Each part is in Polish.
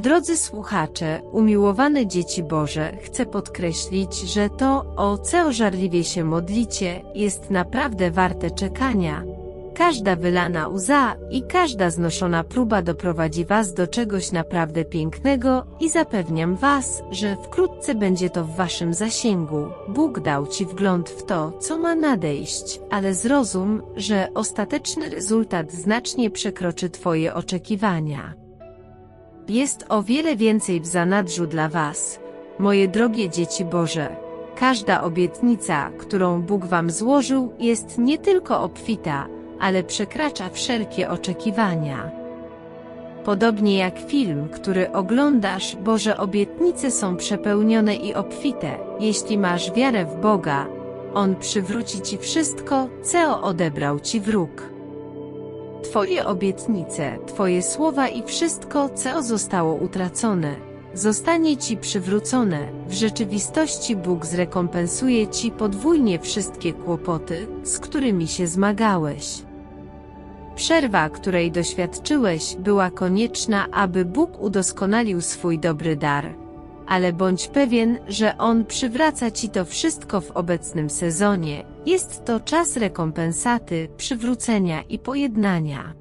Drodzy słuchacze, umiłowane dzieci Boże, chcę podkreślić, że to, o co żarliwie się modlicie, jest naprawdę warte czekania. Każda wylana łza i każda znoszona próba doprowadzi Was do czegoś naprawdę pięknego i zapewniam Was, że wkrótce będzie to w Waszym zasięgu. Bóg dał Ci wgląd w to, co ma nadejść, ale zrozum, że ostateczny rezultat znacznie przekroczy Twoje oczekiwania. Jest o wiele więcej w zanadrzu dla Was, moje drogie dzieci Boże. Każda obietnica, którą Bóg Wam złożył, jest nie tylko obfita, ale przekracza wszelkie oczekiwania. Podobnie jak film, który oglądasz, Boże obietnice są przepełnione i obfite. Jeśli masz wiarę w Boga, On przywróci Ci wszystko, co odebrał Ci wróg. Twoje obietnice, Twoje słowa i wszystko, co zostało utracone, zostanie Ci przywrócone. W rzeczywistości Bóg zrekompensuje Ci podwójnie wszystkie kłopoty, z którymi się zmagałeś. Przerwa, której doświadczyłeś, była konieczna, aby Bóg udoskonalił swój dobry dar. Ale bądź pewien, że On przywraca Ci to wszystko w obecnym sezonie. Jest to czas rekompensaty, przywrócenia i pojednania.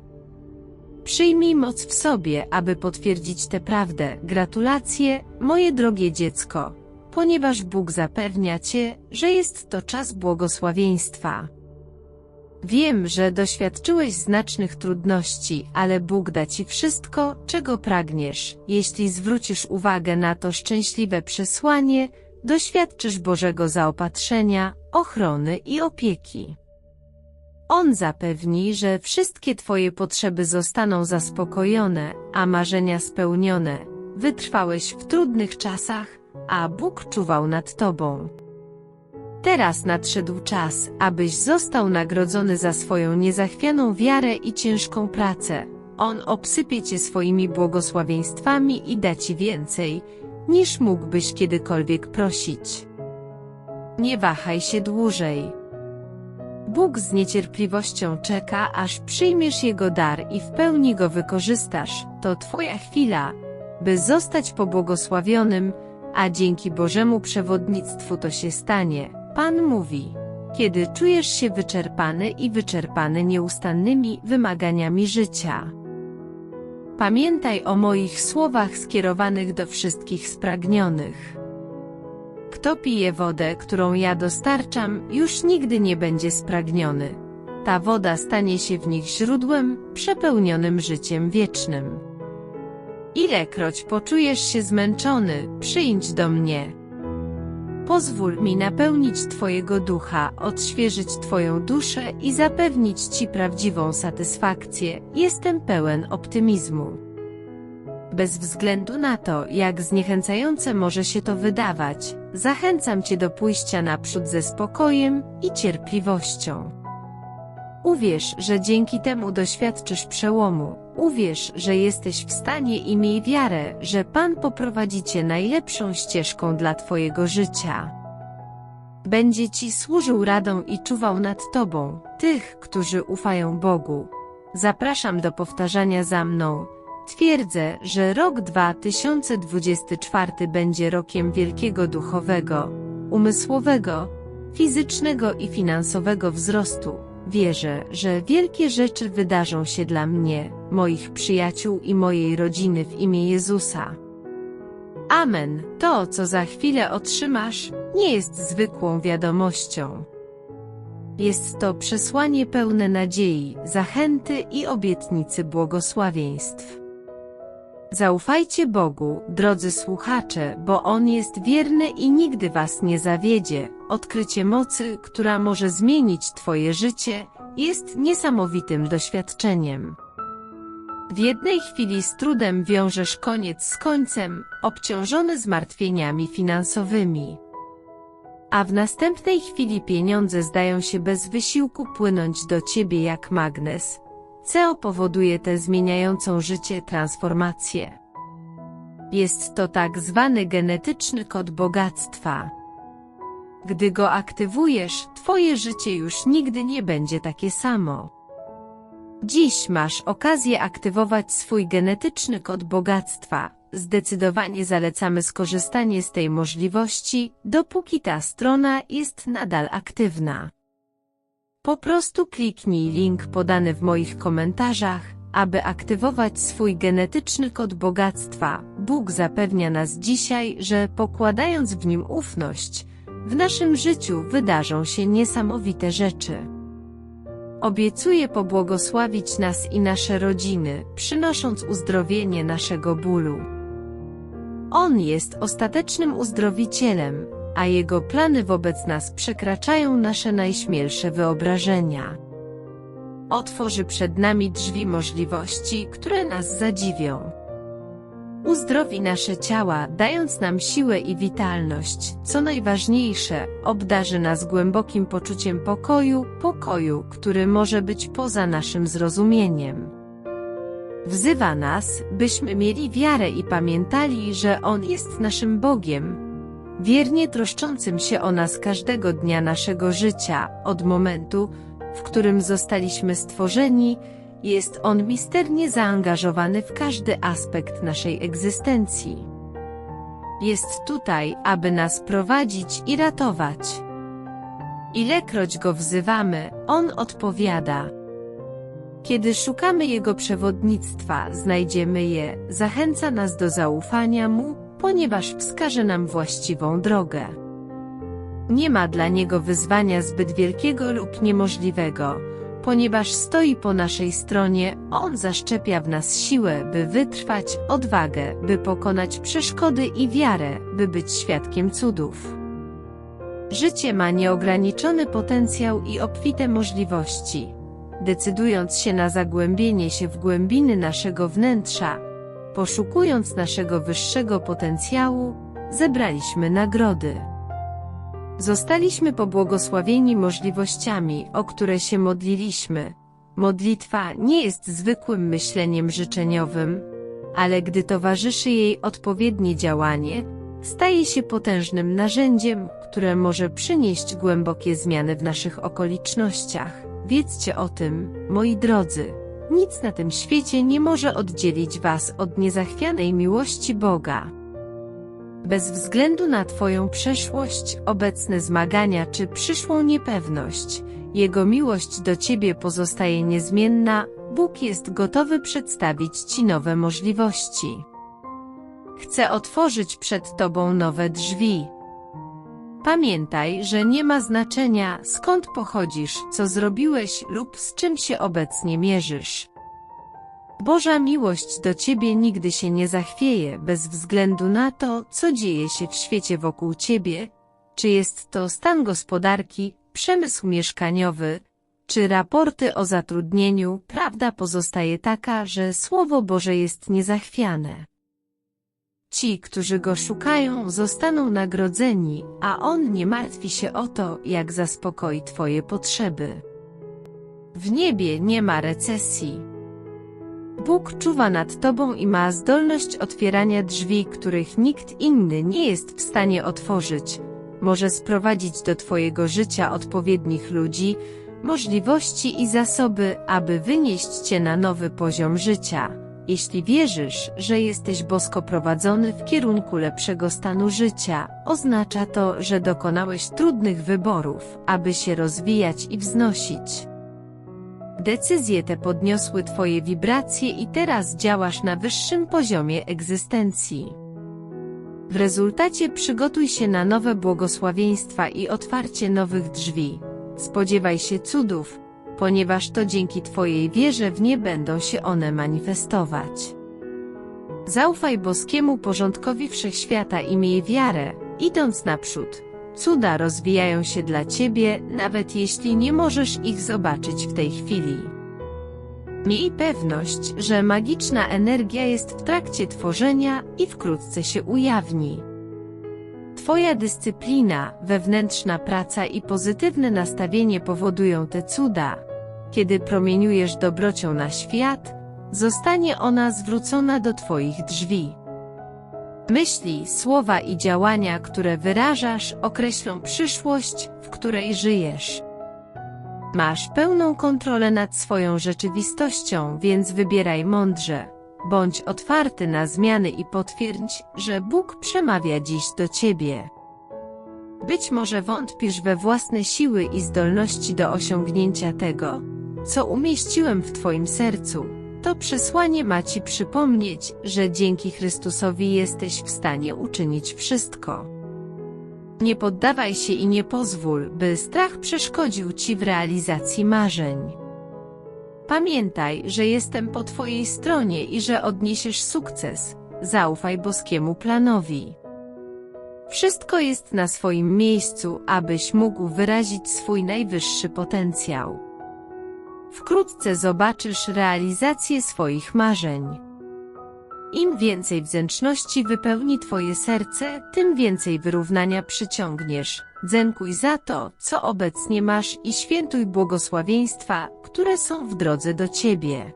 Przyjmij moc w sobie, aby potwierdzić tę prawdę. Gratulacje, moje drogie dziecko, ponieważ Bóg zapewnia Cię, że jest to czas błogosławieństwa. Wiem, że doświadczyłeś znacznych trudności, ale Bóg da Ci wszystko, czego pragniesz. Jeśli zwrócisz uwagę na to szczęśliwe przesłanie, doświadczysz Bożego zaopatrzenia, ochrony i opieki. On zapewni, że wszystkie Twoje potrzeby zostaną zaspokojone, a marzenia spełnione. Wytrwałeś w trudnych czasach, a Bóg czuwał nad Tobą. Teraz nadszedł czas, abyś został nagrodzony za swoją niezachwianą wiarę i ciężką pracę. On obsypie cię swoimi błogosławieństwami i da ci więcej, niż mógłbyś kiedykolwiek prosić. Nie wahaj się dłużej. Bóg z niecierpliwością czeka, aż przyjmiesz Jego dar i w pełni go wykorzystasz. To Twoja chwila, by zostać pobłogosławionym, a dzięki Bożemu przewodnictwu to się stanie. Pan mówi, kiedy czujesz się wyczerpany i wyczerpany nieustannymi wymaganiami życia. Pamiętaj o moich słowach skierowanych do wszystkich spragnionych. Kto pije wodę, którą ja dostarczam, już nigdy nie będzie spragniony. Ta woda stanie się w nich źródłem, przepełnionym życiem wiecznym. Ilekroć poczujesz się zmęczony, przyjdź do mnie. Pozwól mi napełnić Twojego ducha, odświeżyć Twoją duszę i zapewnić Ci prawdziwą satysfakcję. Jestem pełen optymizmu. Bez względu na to, jak zniechęcające może się to wydawać, zachęcam Cię do pójścia naprzód ze spokojem i cierpliwością. Uwierz, że dzięki temu doświadczysz przełomu. Uwierz, że jesteś w stanie i miej wiarę, że Pan poprowadzi Cię najlepszą ścieżką dla Twojego życia. Będzie Ci służył radą i czuwał nad Tobą, tych, którzy ufają Bogu. Zapraszam do powtarzania za mną. Twierdzę, że rok 2024 będzie rokiem wielkiego duchowego, umysłowego, fizycznego i finansowego wzrostu. Wierzę, że wielkie rzeczy wydarzą się dla mnie, moich przyjaciół i mojej rodziny w imię Jezusa. Amen. To, co za chwilę otrzymasz, nie jest zwykłą wiadomością. Jest to przesłanie pełne nadziei, zachęty i obietnicy błogosławieństw. Zaufajcie Bogu, drodzy słuchacze, bo On jest wierny i nigdy Was nie zawiedzie. Odkrycie mocy, która może zmienić Twoje życie, jest niesamowitym doświadczeniem. W jednej chwili z trudem wiążesz koniec z końcem, obciążony zmartwieniami finansowymi. A w następnej chwili pieniądze zdają się bez wysiłku płynąć do ciebie jak magnes, co powoduje tę zmieniającą życie transformację. Jest to tak zwany genetyczny kod bogactwa. Gdy go aktywujesz, twoje życie już nigdy nie będzie takie samo. Dziś masz okazję aktywować swój genetyczny kod bogactwa. zdecydowanie zalecamy skorzystanie z tej możliwości, dopóki ta strona jest nadal aktywna. Po prostu kliknij link podany w moich komentarzach, aby aktywować swój genetyczny kod bogactwa. Bóg zapewnia nas dzisiaj, że pokładając w nim ufność, w naszym życiu wydarzą się niesamowite rzeczy. Obiecuje pobłogosławić nas i nasze rodziny, przynosząc uzdrowienie naszego bólu. On jest ostatecznym uzdrowicielem, a jego plany wobec nas przekraczają nasze najśmielsze wyobrażenia. Otworzy przed nami drzwi możliwości, które nas zadziwią. Uzdrowi nasze ciała, dając nam siłę i witalność, co najważniejsze, obdarzy nas głębokim poczuciem pokoju, pokoju, który może być poza naszym zrozumieniem. Wzywa nas, byśmy mieli wiarę i pamiętali, że On jest naszym Bogiem, wiernie troszczącym się o nas każdego dnia naszego życia, od momentu, w którym zostaliśmy stworzeni, jest On misternie zaangażowany w każdy aspekt naszej egzystencji. Jest tutaj, aby nas prowadzić i ratować. Ilekroć Go wzywamy, On odpowiada. Kiedy szukamy Jego przewodnictwa, znajdziemy je, zachęca nas do zaufania Mu, ponieważ wskaże nam właściwą drogę. Nie ma dla Niego wyzwania zbyt wielkiego lub niemożliwego, ponieważ stoi po naszej stronie, On zaszczepia w nas siłę, by wytrwać, odwagę, by pokonać przeszkody i wiarę, by być świadkiem cudów. Życie ma nieograniczony potencjał i obfite możliwości. Decydując się na zagłębienie się w głębiny naszego wnętrza, poszukując naszego wyższego potencjału, zebraliśmy nagrody. Zostaliśmy pobłogosławieni możliwościami, o które się modliliśmy. Modlitwa nie jest zwykłym myśleniem życzeniowym, ale gdy towarzyszy jej odpowiednie działanie, staje się potężnym narzędziem, które może przynieść głębokie zmiany w naszych okolicznościach. Wiedzcie o tym, moi drodzy. Nic na tym świecie nie może oddzielić was od niezachwianej miłości Boga. Bez względu na Twoją przeszłość, obecne zmagania czy przyszłą niepewność, Jego miłość do Ciebie pozostaje niezmienna, Bóg jest gotowy przedstawić Ci nowe możliwości. Chce otworzyć przed Tobą nowe drzwi. Pamiętaj, że nie ma znaczenia, skąd pochodzisz, co zrobiłeś lub z czym się obecnie mierzysz. Boża miłość do Ciebie nigdy się nie zachwieje bez względu na to, co dzieje się w świecie wokół Ciebie, czy jest to stan gospodarki, przemysł mieszkaniowy, czy raporty o zatrudnieniu, prawda pozostaje taka, że Słowo Boże jest niezachwiane. Ci, którzy Go szukają, zostaną nagrodzeni, a On nie martwi się o to, jak zaspokoi Twoje potrzeby. W niebie nie ma recesji. Bóg czuwa nad Tobą i ma zdolność otwierania drzwi, których nikt inny nie jest w stanie otworzyć. Może sprowadzić do Twojego życia odpowiednich ludzi, możliwości i zasoby, aby wynieść Cię na nowy poziom życia. Jeśli wierzysz, że jesteś bosko prowadzony w kierunku lepszego stanu życia, oznacza to, że dokonałeś trudnych wyborów, aby się rozwijać i wznosić. Decyzje te podniosły Twoje wibracje i teraz działasz na wyższym poziomie egzystencji. W rezultacie przygotuj się na nowe błogosławieństwa i otwarcie nowych drzwi. Spodziewaj się cudów, ponieważ to dzięki Twojej wierze w nie będą się one manifestować. Zaufaj boskiemu porządkowi wszechświata i miej wiarę, idąc naprzód. Cuda rozwijają się dla Ciebie, nawet jeśli nie możesz ich zobaczyć w tej chwili. Miej pewność, że magiczna energia jest w trakcie tworzenia i wkrótce się ujawni. Twoja dyscyplina, wewnętrzna praca i pozytywne nastawienie powodują te cuda. Kiedy promieniujesz dobrocią na świat, zostanie ona zwrócona do Twoich drzwi. Myśli, słowa i działania, które wyrażasz, określą przyszłość, w której żyjesz. Masz pełną kontrolę nad swoją rzeczywistością, więc wybieraj mądrze. Bądź otwarty na zmiany i potwierdź, że Bóg przemawia dziś do ciebie. Być może wątpisz we własne siły i zdolności do osiągnięcia tego, co umieściłem w Twoim sercu. To przesłanie ma Ci przypomnieć, że dzięki Chrystusowi jesteś w stanie uczynić wszystko. Nie poddawaj się i nie pozwól, by strach przeszkodził Ci w realizacji marzeń. Pamiętaj, że jestem po Twojej stronie i że odniesiesz sukces. Zaufaj boskiemu planowi. Wszystko jest na swoim miejscu, abyś mógł wyrazić swój najwyższy potencjał. Wkrótce zobaczysz realizację swoich marzeń. Im więcej wdzięczności wypełni Twoje serce, tym więcej wyrównania przyciągniesz. Dziękuj za to, co obecnie masz i świętuj błogosławieństwa, które są w drodze do Ciebie.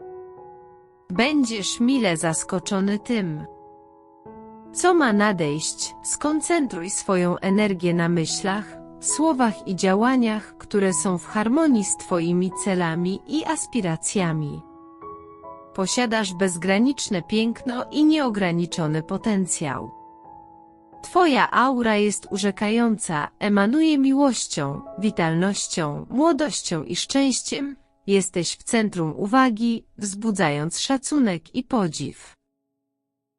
Będziesz mile zaskoczony tym, co ma nadejść. Skoncentruj swoją energię na myślach, słowach i działaniach, które są w harmonii z Twoimi celami i aspiracjami. Posiadasz bezgraniczne piękno i nieograniczony potencjał. Twoja aura jest urzekająca, emanuje miłością, witalnością, młodością i szczęściem. Jesteś w centrum uwagi, wzbudzając szacunek i podziw.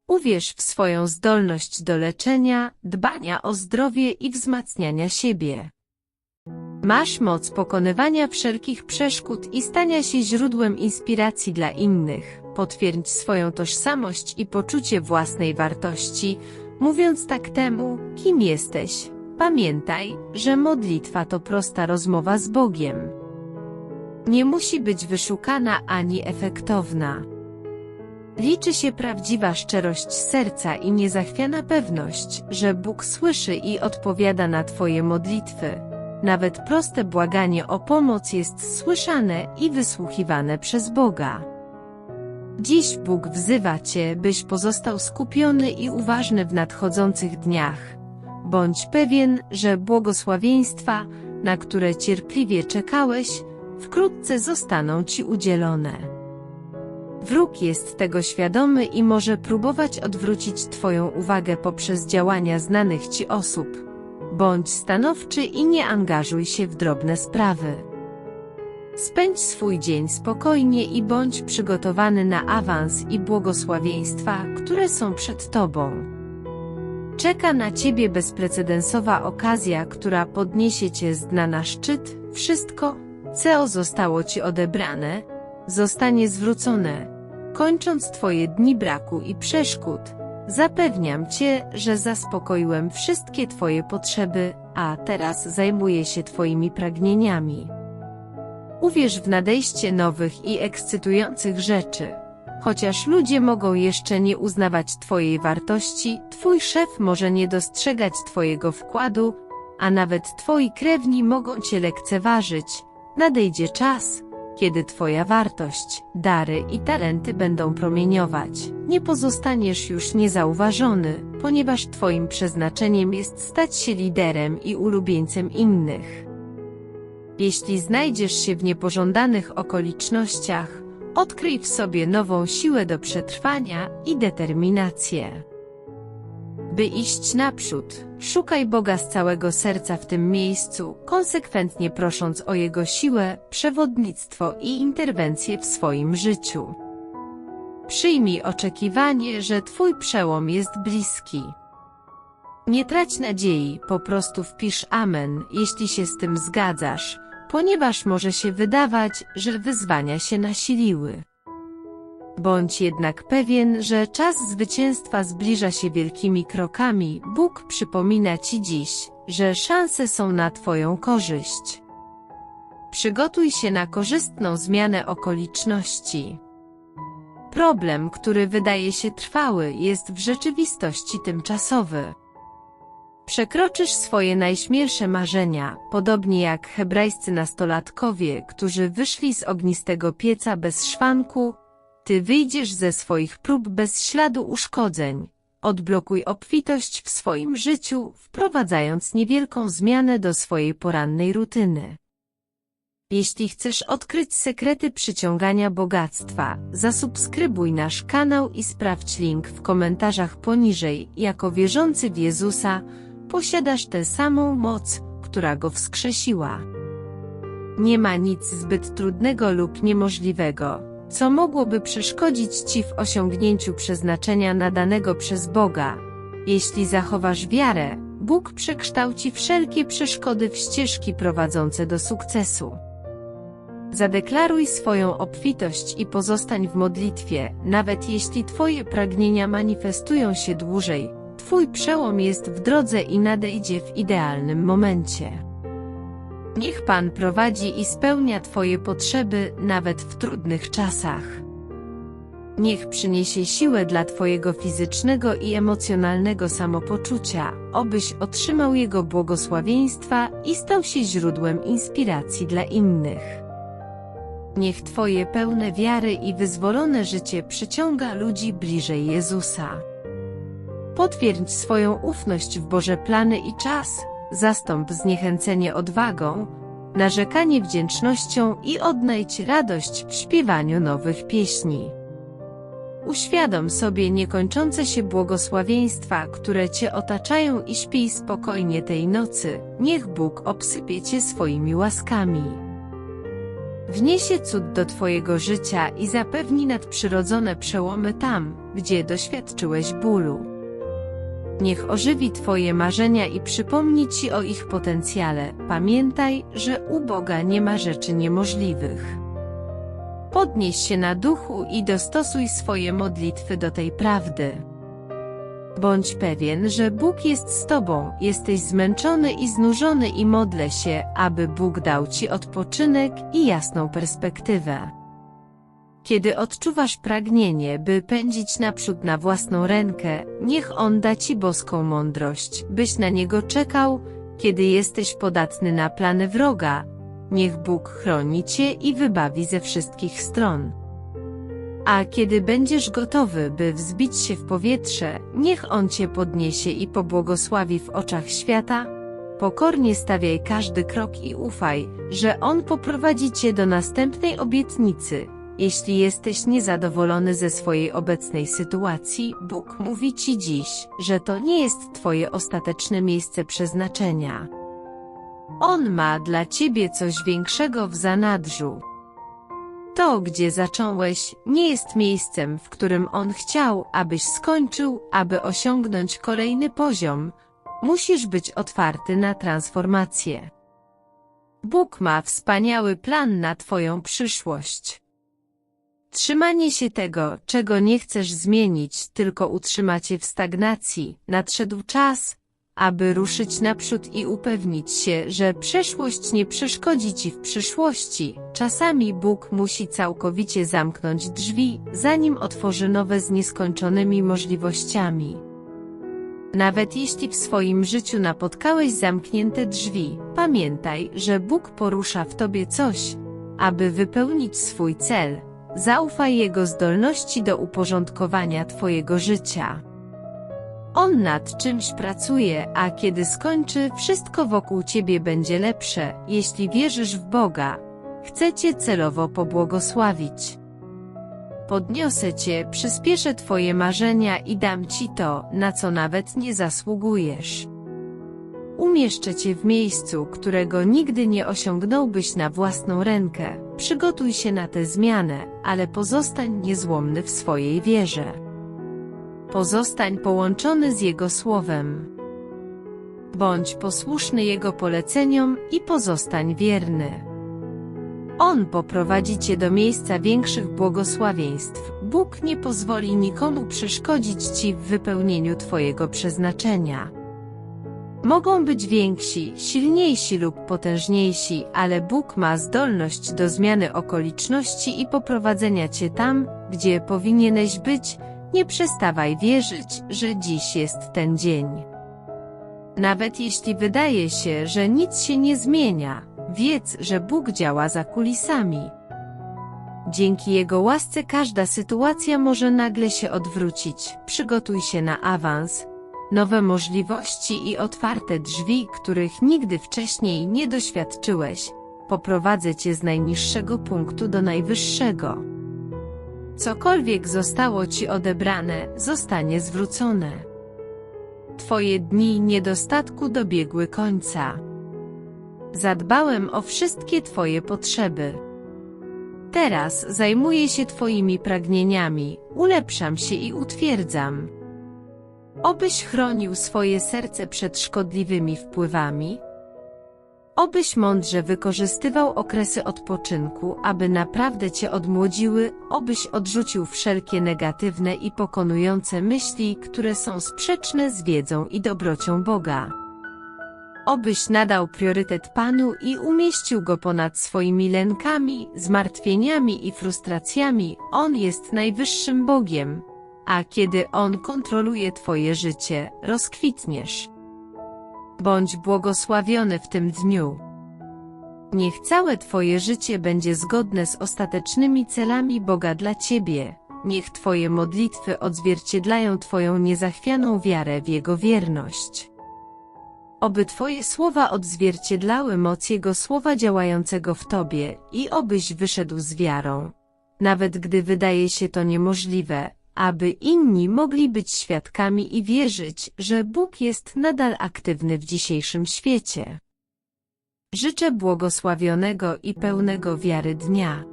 Uwierz w swoją zdolność do leczenia, dbania o zdrowie i wzmacniania siebie. Masz moc pokonywania wszelkich przeszkód i stania się źródłem inspiracji dla innych. Potwierdź swoją tożsamość i poczucie własnej wartości, mówiąc tak temu, kim jesteś. Pamiętaj, że modlitwa to prosta rozmowa z Bogiem. Nie musi być wyszukana ani efektowna. Liczy się prawdziwa szczerość serca i niezachwiana pewność, że Bóg słyszy i odpowiada na Twoje modlitwy. Nawet proste błaganie o pomoc jest słyszane i wysłuchiwane przez Boga. Dziś Bóg wzywa Cię, byś pozostał skupiony i uważny w nadchodzących dniach. Bądź pewien, że błogosławieństwa, na które cierpliwie czekałeś, wkrótce zostaną Ci udzielone. Wróg jest tego świadomy i może próbować odwrócić Twoją uwagę poprzez działania znanych Ci osób. Bądź stanowczy i nie angażuj się w drobne sprawy. Spędź swój dzień spokojnie i bądź przygotowany na awans i błogosławieństwa, które są przed Tobą. Czeka na Ciebie bezprecedensowa okazja, która podniesie Cię z dna na szczyt. Wszystko, co zostało Ci odebrane, zostanie zwrócone, kończąc Twoje dni braku i przeszkód. Zapewniam Cię, że zaspokoiłem wszystkie Twoje potrzeby, a teraz zajmuję się Twoimi pragnieniami. Uwierz w nadejście nowych i ekscytujących rzeczy. Chociaż ludzie mogą jeszcze nie uznawać Twojej wartości, Twój szef może nie dostrzegać Twojego wkładu, a nawet Twoi krewni mogą Cię lekceważyć. Nadejdzie czas, kiedy Twoja wartość, dary i talenty będą promieniować. Nie pozostaniesz już niezauważony, ponieważ Twoim przeznaczeniem jest stać się liderem i ulubieńcem innych. Jeśli znajdziesz się w niepożądanych okolicznościach, odkryj w sobie nową siłę do przetrwania i determinację. By iść naprzód, szukaj Boga z całego serca w tym miejscu, konsekwentnie prosząc o Jego siłę, przewodnictwo i interwencję w swoim życiu. Przyjmij oczekiwanie, że Twój przełom jest bliski. Nie trać nadziei, po prostu wpisz Amen, jeśli się z tym zgadzasz, ponieważ może się wydawać, że wyzwania się nasiliły. Bądź jednak pewien, że czas zwycięstwa zbliża się wielkimi krokami. Bóg przypomina Ci dziś, że szanse są na Twoją korzyść. Przygotuj się na korzystną zmianę okoliczności. Problem, który wydaje się trwały, jest w rzeczywistości tymczasowy. Przekroczysz swoje najśmielsze marzenia, podobnie jak hebrajscy nastolatkowie, którzy wyszli z ognistego pieca bez szwanku, ty wyjdziesz ze swoich prób bez śladu uszkodzeń. Odblokuj obfitość w swoim życiu, wprowadzając niewielką zmianę do swojej porannej rutyny. Jeśli chcesz odkryć sekrety przyciągania bogactwa, zasubskrybuj nasz kanał i sprawdź link w komentarzach poniżej. Jako wierzący w Jezusa, posiadasz tę samą moc, która go wskrzesiła. Nie ma nic zbyt trudnego lub niemożliwego, co mogłoby przeszkodzić Ci w osiągnięciu przeznaczenia nadanego przez Boga. Jeśli zachowasz wiarę, Bóg przekształci wszelkie przeszkody w ścieżki prowadzące do sukcesu. Zadeklaruj swoją obfitość i pozostań w modlitwie, nawet jeśli Twoje pragnienia manifestują się dłużej. Twój przełom jest w drodze i nadejdzie w idealnym momencie. Niech Pan prowadzi i spełnia Twoje potrzeby nawet w trudnych czasach. Niech przyniesie siłę dla Twojego fizycznego i emocjonalnego samopoczucia, obyś otrzymał Jego błogosławieństwa i stał się źródłem inspiracji dla innych. Niech Twoje pełne wiary i wyzwolone życie przyciąga ludzi bliżej Jezusa. Potwierdź swoją ufność w Boże plany i czas, zastąp zniechęcenie odwagą, narzekanie wdzięcznością i odnajdź radość w śpiewaniu nowych pieśni. Uświadom sobie niekończące się błogosławieństwa, które Cię otaczają i śpij spokojnie tej nocy, niech Bóg obsypie Cię swoimi łaskami. Wniesie cud do Twojego życia i zapewni nadprzyrodzone przełomy tam, gdzie doświadczyłeś bólu. Niech ożywi Twoje marzenia i przypomni Ci o ich potencjale. Pamiętaj, że u Boga nie ma rzeczy niemożliwych. Podnieś się na duchu i dostosuj swoje modlitwy do tej prawdy. Bądź pewien, że Bóg jest z Tobą, jesteś zmęczony i znużony i modlę się, aby Bóg dał Ci odpoczynek i jasną perspektywę. Kiedy odczuwasz pragnienie, by pędzić naprzód na własną rękę, niech On da Ci boską mądrość, byś na Niego czekał, kiedy jesteś podatny na plany wroga, niech Bóg chroni Cię i wybawi ze wszystkich stron. A kiedy będziesz gotowy, by wzbić się w powietrze, niech On Cię podniesie i pobłogosławi w oczach świata. Pokornie stawiaj każdy krok i ufaj, że On poprowadzi Cię do następnej obietnicy. Jeśli jesteś niezadowolony ze swojej obecnej sytuacji, Bóg mówi Ci dziś, że to nie jest Twoje ostateczne miejsce przeznaczenia. On ma dla Ciebie coś większego w zanadrzu. To, gdzie zacząłeś, nie jest miejscem, w którym On chciał, abyś skończył, aby osiągnąć kolejny poziom. Musisz być otwarty na transformację. Bóg ma wspaniały plan na Twoją przyszłość. Trzymanie się tego, czego nie chcesz zmienić, tylko utrzyma Cię w stagnacji. Nadszedł czas, aby ruszyć naprzód i upewnić się, że przeszłość nie przeszkodzi Ci w przyszłości. Czasami Bóg musi całkowicie zamknąć drzwi, zanim otworzy nowe z nieskończonymi możliwościami. Nawet jeśli w swoim życiu napotkałeś zamknięte drzwi, pamiętaj, że Bóg porusza w Tobie coś, aby wypełnić swój cel. Zaufaj Jego zdolności do uporządkowania Twojego życia. On nad czymś pracuje, a kiedy skończy, wszystko wokół ciebie będzie lepsze, jeśli wierzysz w Boga. Chcę cię celowo pobłogosławić. Podniosę cię, przyspieszę twoje marzenia i dam ci to, na co nawet nie zasługujesz. Umieszczę cię w miejscu, którego nigdy nie osiągnąłbyś na własną rękę. Przygotuj się na tę zmianę, ale pozostań niezłomny w swojej wierze. Pozostań połączony z Jego Słowem. Bądź posłuszny Jego poleceniom i pozostań wierny. On poprowadzi Cię do miejsca większych błogosławieństw. Bóg nie pozwoli nikomu przeszkodzić Ci w wypełnieniu Twojego przeznaczenia. Mogą być więksi, silniejsi lub potężniejsi, ale Bóg ma zdolność do zmiany okoliczności i poprowadzenia Cię tam, gdzie powinieneś być, nie przestawaj wierzyć, że dziś jest ten dzień. Nawet jeśli wydaje się, że nic się nie zmienia, wiedz, że Bóg działa za kulisami. Dzięki Jego łasce każda sytuacja może nagle się odwrócić. Przygotuj się na awans, nowe możliwości i otwarte drzwi, których nigdy wcześniej nie doświadczyłeś. poprowadzę cię z najniższego punktu do najwyższego. Cokolwiek zostało ci odebrane, zostanie zwrócone. Twoje dni niedostatku dobiegły końca. Zadbałem o wszystkie Twoje potrzeby. Teraz zajmuję się Twoimi pragnieniami, ulepszam się i utwierdzam. Obyś chronił swoje serce przed szkodliwymi wpływami. Obyś mądrze wykorzystywał okresy odpoczynku, aby naprawdę Cię odmłodziły, obyś odrzucił wszelkie negatywne i pokonujące myśli, które są sprzeczne z wiedzą i dobrocią Boga. Obyś nadał priorytet Panu i umieścił Go ponad swoimi lękami, zmartwieniami i frustracjami, On jest najwyższym Bogiem. A kiedy On kontroluje Twoje życie, rozkwitniesz. Bądź błogosławiony w tym dniu. Niech całe Twoje życie będzie zgodne z ostatecznymi celami Boga dla Ciebie. Niech Twoje modlitwy odzwierciedlają Twoją niezachwianą wiarę w Jego wierność. Oby Twoje słowa odzwierciedlały moc Jego słowa działającego w Tobie i obyś wyszedł z wiarą. Nawet gdy wydaje się to niemożliwe, aby inni mogli być świadkami i wierzyć, że Bóg jest nadal aktywny w dzisiejszym świecie. Życzę błogosławionego i pełnego wiary dnia.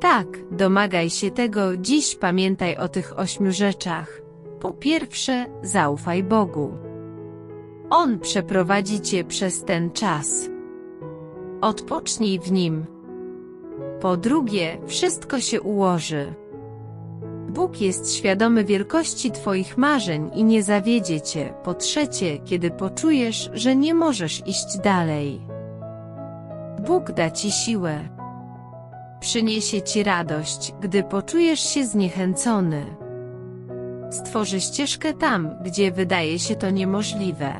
Tak, domagaj się tego, dziś pamiętaj o tych ośmiu rzeczach. Po pierwsze, zaufaj Bogu. On przeprowadzi cię przez ten czas. Odpocznij w nim. Po drugie, wszystko się ułoży. Bóg jest świadomy wielkości Twoich marzeń i nie zawiedzie Cię. Po trzecie, kiedy poczujesz, że nie możesz iść dalej. Bóg da Ci siłę. Przyniesie Ci radość, gdy poczujesz się zniechęcony. Stworzy ścieżkę tam, gdzie wydaje się to niemożliwe.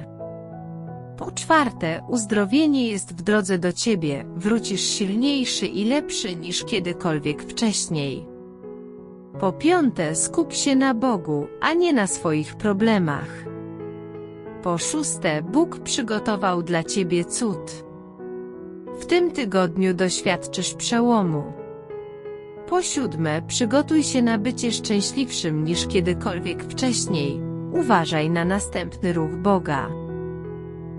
Po czwarte, uzdrowienie jest w drodze do Ciebie, wrócisz silniejszy i lepszy niż kiedykolwiek wcześniej. Po piąte, skup się na Bogu, a nie na swoich problemach. Po szóste, Bóg przygotował dla Ciebie cud. W tym tygodniu doświadczysz przełomu. Po siódme, przygotuj się na bycie szczęśliwszym niż kiedykolwiek wcześniej. Uważaj na następny ruch Boga.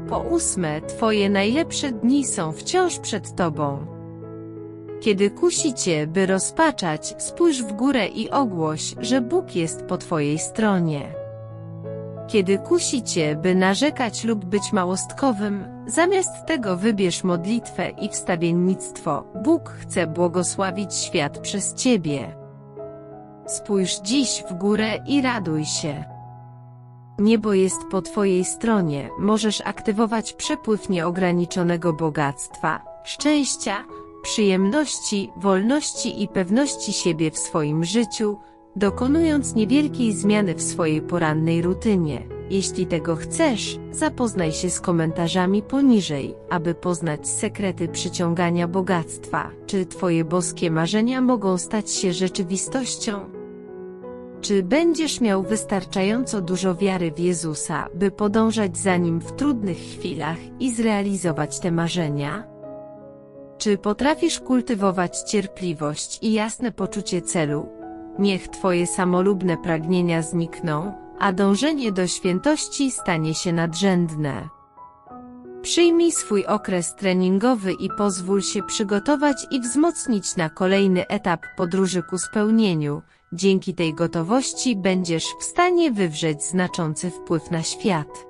Po ósme, Twoje najlepsze dni są wciąż przed Tobą. Kiedy kusi cię, by rozpaczać, spójrz w górę i ogłoś, że Bóg jest po twojej stronie. Kiedy kusi cię, by narzekać lub być małostkowym, zamiast tego wybierz modlitwę i wstawiennictwo. Bóg chce błogosławić świat przez ciebie. Spójrz dziś w górę i raduj się. Niebo jest po Twojej stronie, możesz aktywować przepływ nieograniczonego bogactwa, szczęścia, przyjemności, wolności i pewności siebie w swoim życiu, dokonując niewielkiej zmiany w swojej porannej rutynie. Jeśli tego chcesz, zapoznaj się z komentarzami poniżej, aby poznać sekrety przyciągania bogactwa. Czy Twoje boskie marzenia mogą stać się rzeczywistością? Czy będziesz miał wystarczająco dużo wiary w Jezusa, by podążać za Nim w trudnych chwilach i zrealizować te marzenia? Czy potrafisz kultywować cierpliwość i jasne poczucie celu? Niech Twoje samolubne pragnienia znikną, a dążenie do świętości stanie się nadrzędne. Przyjmij swój okres treningowy i pozwól się przygotować i wzmocnić na kolejny etap podróży ku spełnieniu. Dzięki tej gotowości będziesz w stanie wywrzeć znaczący wpływ na świat.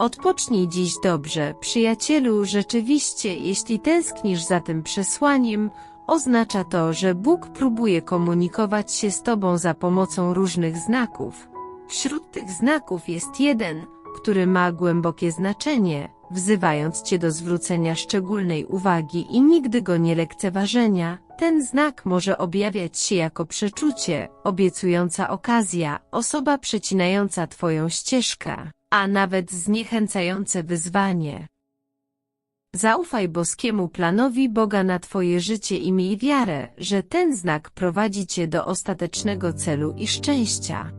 Odpocznij dziś dobrze, przyjacielu, rzeczywiście, jeśli tęsknisz za tym przesłaniem, oznacza to, że Bóg próbuje komunikować się z Tobą za pomocą różnych znaków. Wśród tych znaków jest jeden, który ma głębokie znaczenie, wzywając Cię do zwrócenia szczególnej uwagi i nigdy go nie lekceważenia. Ten znak może objawiać się jako przeczucie, obiecująca okazja, osoba przecinająca Twoją ścieżkę a nawet zniechęcające wyzwanie. Zaufaj boskiemu planowi Boga na Twoje życie i miej wiarę, że ten znak prowadzi Cię do ostatecznego celu i szczęścia.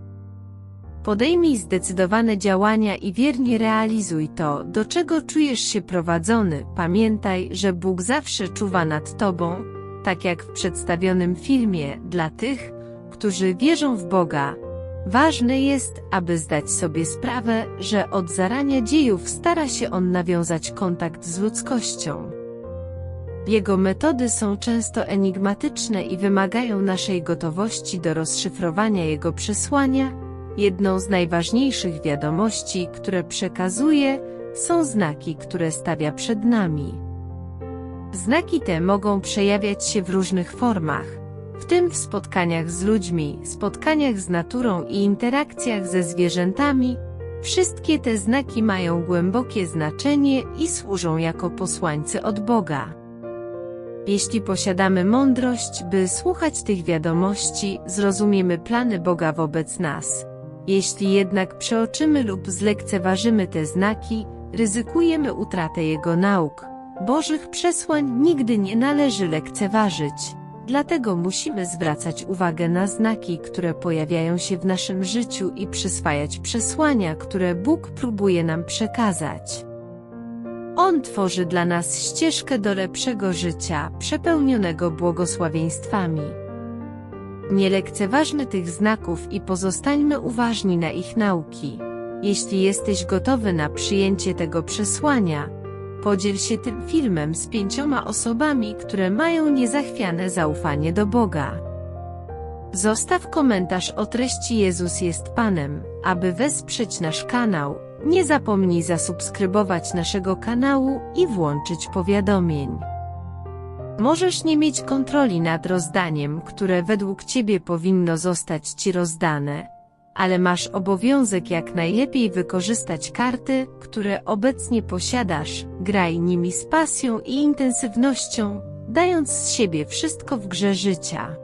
Podejmij zdecydowane działania i wiernie realizuj to, do czego czujesz się prowadzony. Pamiętaj, że Bóg zawsze czuwa nad tobą, tak jak w przedstawionym filmie, dla tych, którzy wierzą w Boga. Ważne jest, aby zdać sobie sprawę, że od zarania dziejów stara się on nawiązać kontakt z ludzkością. Jego metody są często enigmatyczne i wymagają naszej gotowości do rozszyfrowania jego przesłania. Jedną z najważniejszych wiadomości, które przekazuje, są znaki, które stawia przed nami. Znaki te mogą przejawiać się w różnych formach, w tym w spotkaniach z ludźmi, spotkaniach z naturą i interakcjach ze zwierzętami. Wszystkie te znaki mają głębokie znaczenie i służą jako posłańcy od Boga. Jeśli posiadamy mądrość, by słuchać tych wiadomości, zrozumiemy plany Boga wobec nas. Jeśli jednak przeoczymy lub zlekceważymy te znaki, ryzykujemy utratę Jego nauk. Bożych przesłań nigdy nie należy lekceważyć. Dlatego musimy zwracać uwagę na znaki, które pojawiają się w naszym życiu i przyswajać przesłania, które Bóg próbuje nam przekazać. On tworzy dla nas ścieżkę do lepszego życia, przepełnionego błogosławieństwami. Nie lekceważmy tych znaków i pozostańmy uważni na ich nauki. Jeśli jesteś gotowy na przyjęcie tego przesłania, podziel się tym filmem z pięcioma osobami, które mają niezachwiane zaufanie do Boga. Zostaw komentarz o treści Jezus jest Panem, aby wesprzeć nasz kanał. Nie zapomnij zasubskrybować naszego kanału i włączyć powiadomień. Możesz nie mieć kontroli nad rozdaniem, które według Ciebie powinno zostać Ci rozdane, ale masz obowiązek jak najlepiej wykorzystać karty, które obecnie posiadasz, graj nimi z pasją i intensywnością, dając z siebie wszystko w grze życia.